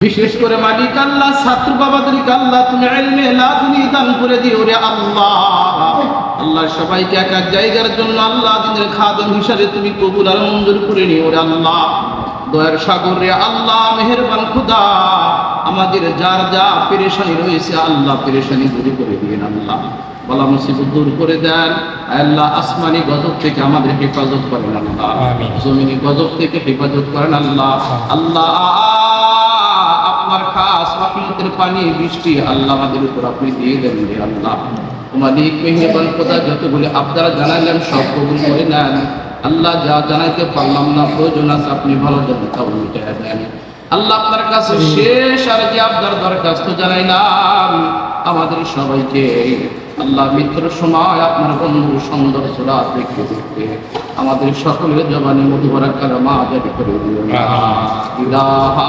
বিশেষ করে মালিক আল্লাহ ছাত্র বাবাদেরকে আল্লাহ তুমি লাদুনি দান করে দিও রে আল্লাহ। আল্লাহ সবাইকে এক এক জায়গার জন্য আল্লাহ দিনের খাদম হিসাবে তুমি কবুল আর মঞ্জুর করে নিও রে আল্লাহ। দয়ার সাগর রে আল্লাহ মেহেরবান খুদা। আমাদের যার যা পেরেশানি রয়েছে আল্লাহ পেরেশানি দূর করে দিবেন আল্লাহ। বলা মুসিবত দূর করে দেন। আল্লাহ আসমানি গজব থেকে আমাদের হেফাজত করেন আল্লাহ। জমিনি গজব থেকে হেফাজত করেন আল্লাহ। আল্লাহ রহমতের পানি বৃষ্টি আল্লাহ আমাদের উপর আপনি দিয়ে দেন রে আল্লাহ। মেহরবান খোদা যতগুলি আপনারা জানালেন সব কবুল করে নেন। আল্লাহ যা জানাইতে পারলাম না প্রয়োজন আছে আপনি ভালো জন্য তা উল্টে দেন। আল্লাহ আপনার কাছে শেষ আর যে আপনার দরখাস্ত জানাইলাম আমাদের সবাইকে আল্লাহ মৃত্যুর সময় আপনার বন্ধু সুন্দর সুরা দেখতে দেখতে আমাদের সকলের জবানি মধুবরা কালামা করে ইলাহা